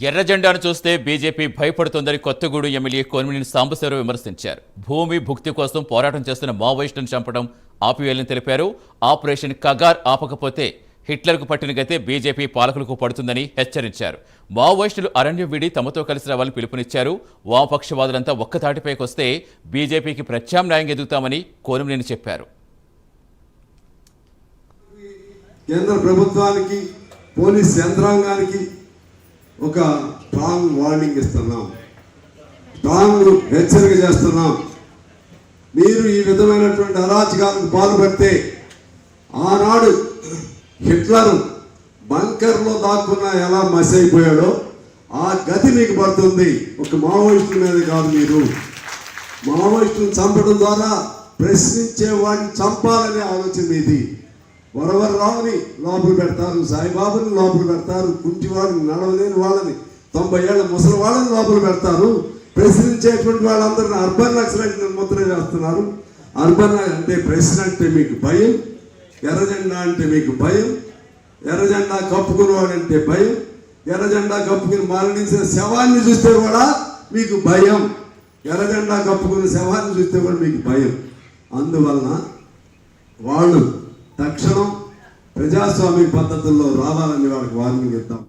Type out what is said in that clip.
ఎర్ర జెండాను చూస్తే బీజేపీ భయపడుతోందని కొత్తగూడు ఎమ్మెల్యే కొనిమిని సాంబశివరావు విమర్శించారు. భూమి భుక్తి కోసం పోరాటం చేస్తున్న మావోయిస్టులను చంపడం ఆపివేయాలని తెలిపారు. ఆపరేషన్ కగార్ ఆపకపోతే హిట్లర్కు పట్టిన గతే బీజేపీ పాలకులకు పడుతుందని హెచ్చరించారు. మావోయిస్టులు అరణ్యం వీడి తమతో కలిసి రావాలని పిలుపునిచ్చారు. వామపక్షవాదులంతా ఒక్కతాటిపైకొస్తే బీజేపీకి ప్రత్యామ్నాయం ఎదుగుతామని కోనిమినేని చెప్పారు. కేంద్ర ప్రభుత్వానికి పోలీస్ యంత్రాంగానికి ఒక స్ట్రాంగ్ వార్నింగ్ ఇస్తున్నాం. స్ట్రాంగ్ హెచ్చరిక చేస్తున్నాం. మీరు ఈ విధమైనటువంటి అరాచకాలకు పాల్పడితే ఆనాడు హిట్లర్ బంకర్లో దాక్కున్న ఎలా మసి అయిపోయాడో ఆ గతి మీకు పడుతుంది. ఒక మావోయిస్టుల మీద కాదు మీరు. మావోయిస్టులను చంపడం ద్వారా ప్రశ్నించే వాడిని చంపాలనే ఆలోచన ఇది వరవర రావుని లోపల పెడతారు సాయిబాబుని లోపల పెడతారు కుంటివాడిని నడవలేని వాళ్ళని తొంభై ఏళ్ళ ముసలి వాళ్ళని లోపల పెడతారు. ప్రశ్నించేటువంటి వాళ్ళందరిని అర్బన్ నక్సలైట్ నిర్మూలన చేస్తున్నారు. అర్బన్ అంటే ప్రశ్న అంటే మీకు భయం ఎర్రజెండా అంటే మీకు భయం ఎర్రజెండా కప్పుకునేవాడంటే భయం ఎర్రజెండా కప్పుకుని మరణించిన శవాన్ని చూస్తే కూడా మీకు భయం. ఎర్రజెండా కప్పుకున్న శవాన్ని చూస్తే కూడా మీకు భయం. అందువలన వాళ్ళు రక్షణ ప్రజాస్వామ్య పద్ధతుల్లో రావాలని వాళ్ళకి వార్నింగ్ ఇద్దాం.